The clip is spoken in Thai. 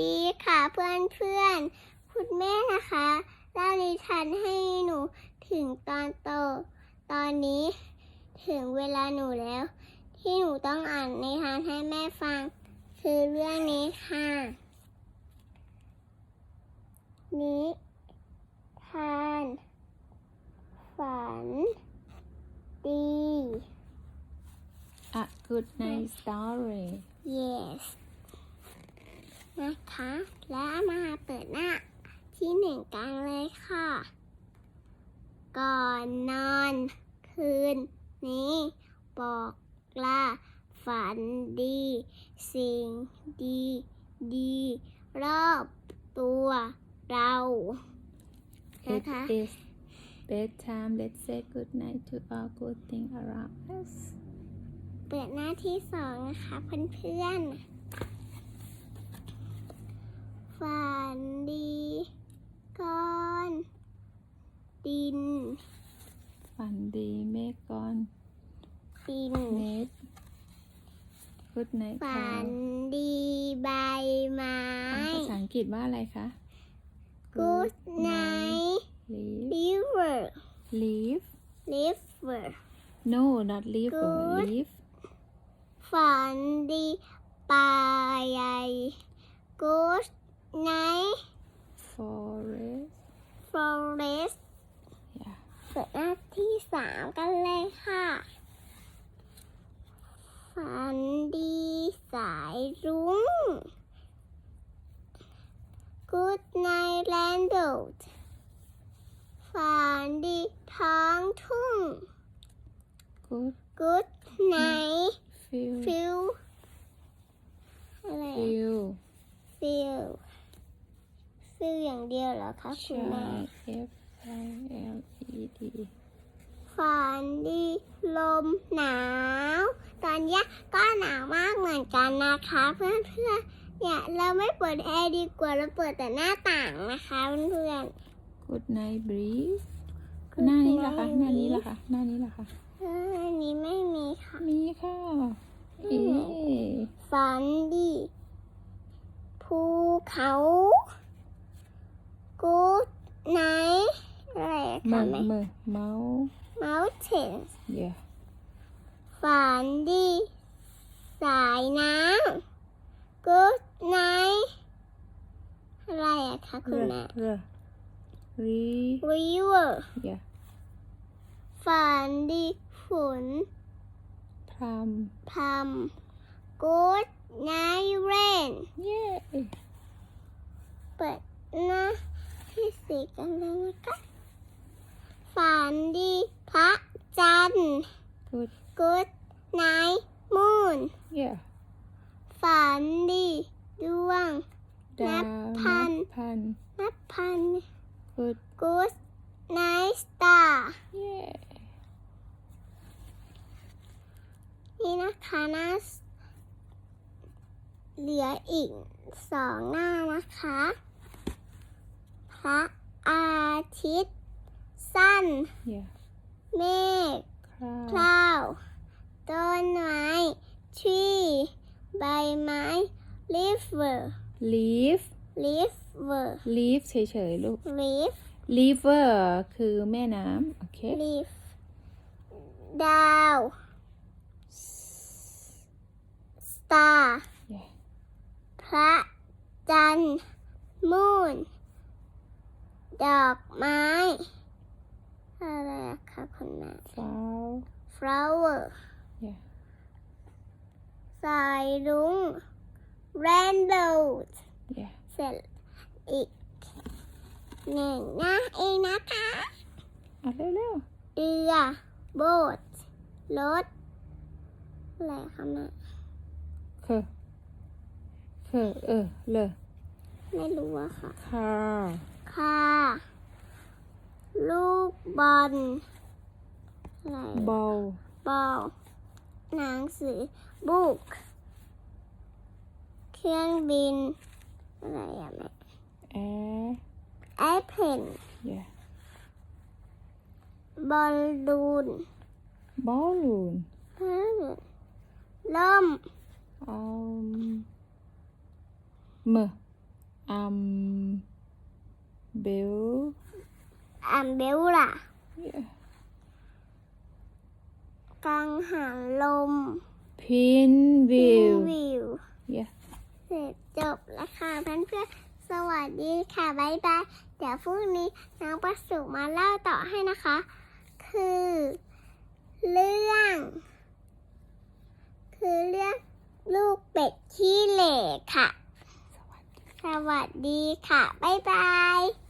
ดีค่ะเพื่อนเพื่อนๆคุณแม่นะคะเล่านิทานให้หนูถึงตอนโต ตอนนี้ถึงเวลาหนูแล้ว ที่หนูต้องอ่านนิทานให้แม่ฟัง คือเรื่องนี้ค่ะ นิทาน ฝัน ดี A good night story yes นะคะ แล้วมาเปิดหน้าที่หนึ่งกันเลยค่ะ ก่อนนอน คืนนี้ บอกลาฝันดี สิ่งดี ดี รอบตัวเรา นะ It คะ is bedtime let's say good night to all good thing around us เปิดหน้าที่สองนะคะเพื่อนๆ ฝันดีก้อนดิน ฝันดีเมฆก่อนดินเน็ต good night ฝันค่ะดีใบไม้อ่านภาษาอังกฤษว่าอะไรคะ Good night leave river leave river no not leave Good leave ฝันดีปลาใหญ่ Good night forest forest yeah เปิดหน้าที่สามกันเลยค่ะ ฝันดีสายรุ้ง Good night landlord ฝันดีท้องทุ่ง good Good night feel feel อะไร feel feel feel อย่างเดียวเหรอคะคุณแม่ shy f i l e d ฝันดีลมหนาว ตอนเนี้ยก็หนาวมากเหมือนกันนะคะ เพื่อนๆเนี่ยเราไม่เปิดแอร์ดีกว่าเราเปิดแต่หน้าต่างนะคะเพื่อน good night breeze Good หน้านี้ล่ะคะ night หน้านี้ล่ะคะ หน้านี้ล่ะคะๆเอออันนี้ไม่มีค่ะ มีค่ะอืเอ๊มะฝันดีภูเขา Good night อะไรอะมืคะอแม่ มือเมาส์ mountains yeah ฝันดี สายน้ำ Good night อะไรอะคะคุณแม่ เรือรี River yeah ฝันดีฝนพราม พรม Good night rain เย้ เปิดหน้า ที่สี่กันเลยนะคะฝันดีพระจันทร์ good Good night moon yeah ฝันดีดวงดาวนับพัน นับพัน นับพัน good Good night star เย้นี่นะคะหน้าสเหลืออีกสองหน้านะคะ พระ อาทิตย์ สั้น yeah เมฆคราวคลาว ต้นไม้ tree ใบไม้ river leaf river leaf เฉยๆลูก leaf river คือแม่น้ำ โอเค leaf ดาว star yeah พระจันทร์ moon ดอกไม้ อะไรอะคะคุณแม่ flower flower yeah สายรุ้ง rainbow yeah เสร็จอีกหนึ่งหน้าเองนะคะอะเร็วเรือโบ๊ทรถอะไรคะแม่ๆคือคือเออเลยไม่รู้อะค่ะ car ค่ะ ลูกบอลอะไร ball บอลหนังสือ book เครื่องบิน อะไรอะแม่ air airplane yeah บอลลูน balloon ล่ม um มือ um bill อัม เบลล่ะ yeah กังหันลม pin view วิว yeah เสร็จจบแล้วค่ะเพื่อนๆสวัสดีค่ะบ๊ายบาย เดี๋ยวพรุ่งนี้น้องประสุมาเล่าต่อให้นะคะ คือ เรื่อง คือเรื่องลูกเป็ดขี้เหล่ค่ะ สวัสดีสวัสดีค่ะบ๊ายบาย